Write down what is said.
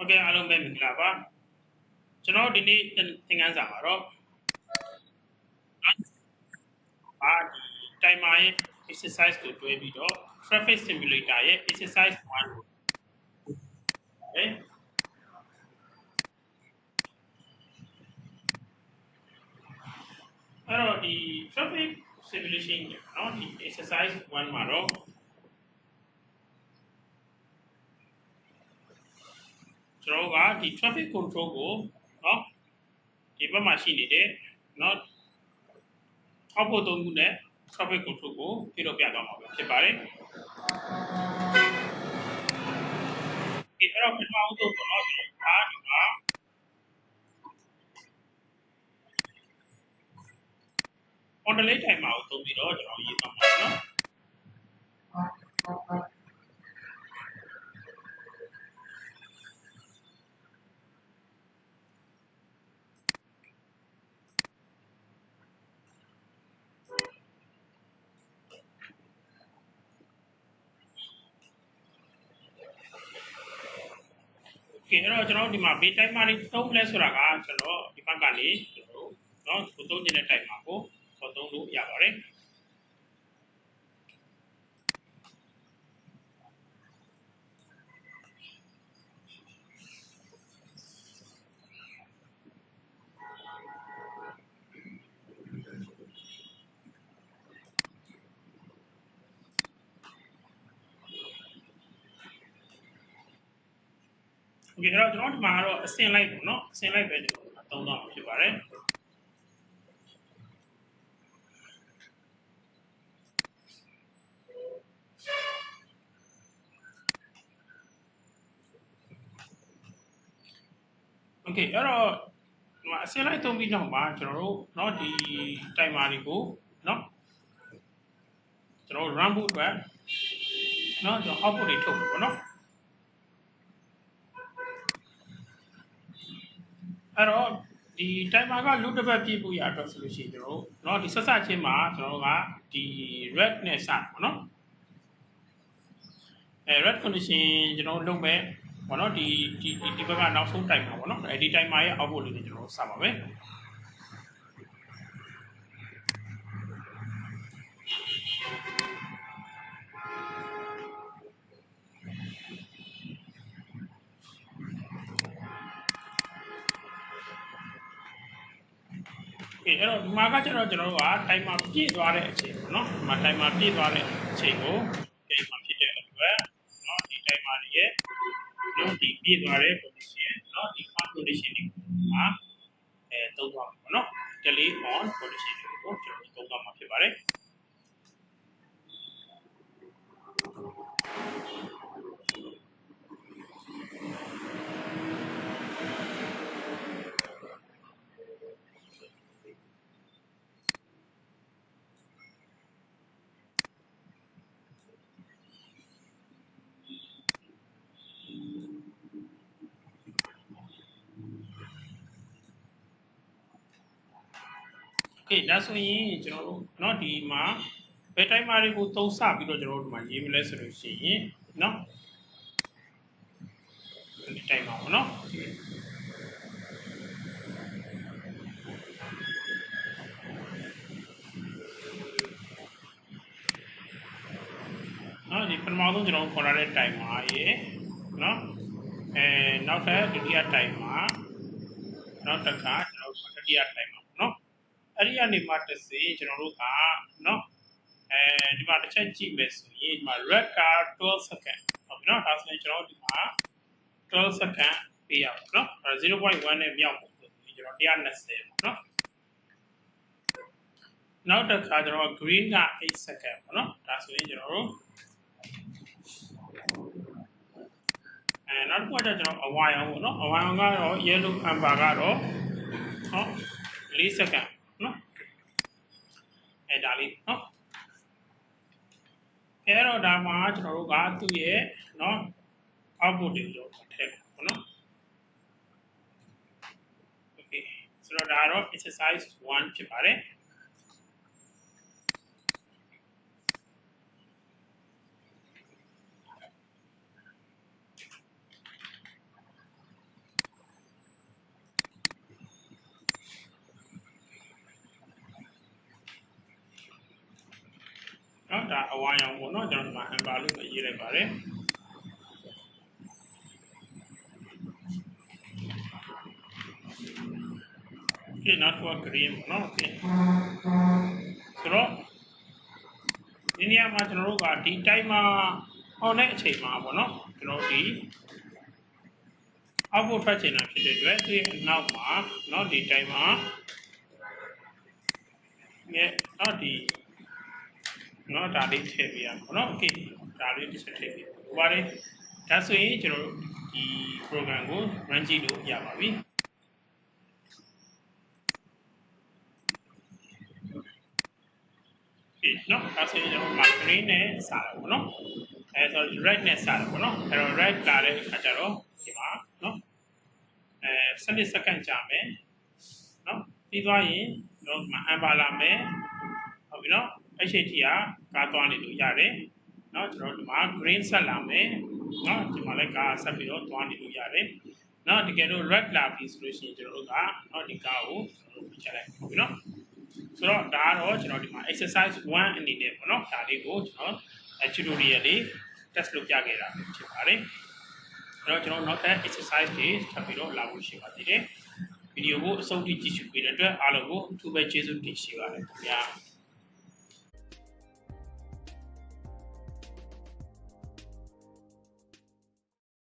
ဟုတ်ကဲ့အားလုံးပဲမင်္ဂလာပါကျွန်တော်ဒီနေ့သင်ခန်းစာမှာတော့အာဒီ timer ရဲ့ exercise ကိုတွဲပြီးတော့ traffic simulator ရဲ့ exercise 1ကိုအဲအဲ့တော့ဒီ traffic simulation เนาะဒီ exercise 1မှာတော့ ကျွန်တော်တို့ကဒီ traffic control ကိုเนาะဒီဘက်မှာရှိနေတဲ့เนาะအောက်ဖို့သုံးခုနဲ့ traffic control ကိုပြတော့ပြသွားမှာပဲဖြစ်ပါတယ်ဒီအဲ့တော့ပထမဆုံးတော့ကျွန်တော်တို့အားဒီမှာ on delay timer ကိုသုံးပြီးတော့ကျွန်တော်ရေးသွားမှာเนาะ ကဲအဲ့တော့ကျွန်တော်ဒီမှာ base timer တွေသုံးလဲဆိုတာကကျွန်တော်ဒီဘက်ကနေကျွန်တော်เนาะကိုသုံးနေတဲ့ timer ကိုခေါ်သုံးလို့ရပါတယ် โอเคအဲ့တော့ကျွန်တော်ဒီမှာကတော့အစင်လိုက်ပေါ့เนาะအစင်လိုက်ပဲကျွန်တော်အသုံးတော့မှာဖြစ်ပါတယ်โอเคအဲ့တော့ဒီမှာအစင်လိုက်သုံးပြီးနောက်မှာကျွန်တော်တို့เนาะဒီ timer တွေကိုเนาะကျွန်တော်တို့ run ဖို့အတွက်เนาะကျွန်တော် output တွေထုတ်မယ်ပေါ့เนาะ အဲ့တော့ဒီ timer က loop တစ်ပတ်ပြည့်ဖို့ရအတွက်ဆိုလို့ရှိရင်ကျွန်တော်တို့เนาะဒီဆက်စချင်းမှာကျွန်တော်တို့ကဒီ red နဲ့စပါเนาะအဲ red condition ကျွန်တော်တို့လုပ်မဲ့ဘောနော်ဒီဒီဒီဘက်ကနောက်ဆုံး timer ပေါ့နော်အဲဒီ timer ရဲ့ output လေးတွေကျွန်တော်တို့စပါမယ် အဲ့တော့ဒီမှာကကျတော့ကျွန်တော်တို့က timer ပြည့်သွားတဲ့အချိန်ပေါ့နော်ဒီမှာ timer ပြည့်သွားတဲ့အချိန်ကိုဒီမှာဖြစ်တဲ့အတွက်နော်ဒီ timer ရဲ့နော်ဒီပြည့်သွားတဲ့ condition နော်ဒီ on condition တွေကိုမှာအဲသုံးသွားမှာပေါ့နော် delay on condition တွေကိုကျွန်တော်သုံးသွားမှာဖြစ်ပါတယ် Thank you. เคဒါဆိုရင်ကျွန်တော်တို့เนาะဒီမှာဘယ် timer တွေကိုသုံးစပြီးတော့ကျွန်တော်တို့ဒီမှာရေးမလဲဆိုလို့ရှိရင်เนาะဒီ timer ပေါ့เนาะเนาะဒီပထမဆုံးကျွန်တော်ခေါ်ရတဲ့ timer ရေเนาะအဲနောက်ထပ်ဒုတိယ timer နောက်တစ်ခါကျွန်တော်တတိယ timer เนาะ အဲ့ဒီကနေမှတစ်စေကျွန်တော်တို့ကเนาะအဲဒီမှာတစ်ချက်ကြည့်မယ်ဆိုရင်ဒီမှာ red card 12 second ဟုတ်ပြီเนาะဒါဆိုရင်ကျွန်တော်ဒီမှာ12 second ပေးရပါเนาะ0.1နဲ့မြောက်ဖို့ဆိုရင်ကျွန်တော်120ပေါ့เนาะနောက်တစ်ခါကျွန်တော် green က8 second ပေါ့เนาะဒါဆိုရင်ကျွန်တော်တို့အဲနောက်တစ်ခုကကျွန်တော်အဝိုင်အောင်ပေါ့เนาะအဝိုင်အောင်ကတော့ yellow amber ကတော့ဟော4 second နော် အဲဒါလေးနော်အဲတော့ဒါမှာကျွန်တော်တို့ကသူ့ရဲ့နော် output တွေကိုထည့်ပါနော် okay ဆိုတော့ဒါတော့ exercise 1ဖြစ်ပါတယ် ဒါအဝါရောင်ပေါ့နော်ကျွန်တော်ဒီမှာ amber လို့ပဲရေးလိုက်ပါတယ်ကဲနောက်တော့ green ပေါ့နော် okay ဆိုတော့ဒီနေရာမှာကျွန်တော်တို့ကဒီ timer on တဲ့အချိန်မှာပေါ့နော်ကျွန်တော်တို့ဒီ output ထွက်ချင်တာဖြစ်တဲ့အတွက်ဒီအနောက်မှာเนาะဒီ timer နဲ့เนาะဒီเนาะဒါ လေးထည့်ပေးရမှာเนาะ okay ဒါလေးတစ်ချက်ထည့်ပေးဟိုပါလေဒါဆိုရင်ကျွန်တော်တို့ဒီ program ကို run ကြည့်လို့ရပါပြီဒီเนาะဒါဆိုရင်ကျွန်တော်မှာ green နဲ့စတာပေါ့เนาะအဲဆို red နဲ့စတာပေါ့เนาะအဲတော့ red လာတဲ့အခါကျတော့ဒီမှာเนาะအဲ7စက္ကန့်ကြာမယ်เนาะပြီးသွားရင်ကျွန်တော်ဒီမှာ amber လာမယ်ဟုတ်ပြီเ นาะ HT ကကားသွားနေလို့ရတယ်เนาะကျွန်တော်ဒီမှာ green ဆက်လာမယ်เนาะဒီမှာလည်းကားဆက်ပြီးတော့သွားနေလို့ရတယ်เนาะတကယ်လို့ red လာပြီဆိုလို့ရှိရင်ကျွန်တော်တို့ကเนาะဒီကားကိုကျွန်တော်တို့ပြချလိုက်ဟုတ်ပြီเนาะဆိုတော့ဒါကတော့ကျွန်တော်ဒီမှာ exercise 1အနေနဲ့ပေါ့နော်ဒါလေးကိုကျွန်တော် tutorial လေး test လုပ်ပြခဲ့တာဖြစ်ပါတယ်အဲ့တော့ကျွန်တော်နောက်ထပ် exercise တွေထပ်ပြီးတော့လာဖို့ရှိပါသေးတယ်ဗီဒီယိုကိုအဆုံးထိကြည့်ရှုပေးတဲ့အတွက်အားလုံးကိုအထူးပဲကျေးဇူးတင်ရှိပါတယ်ခင်ဗျာ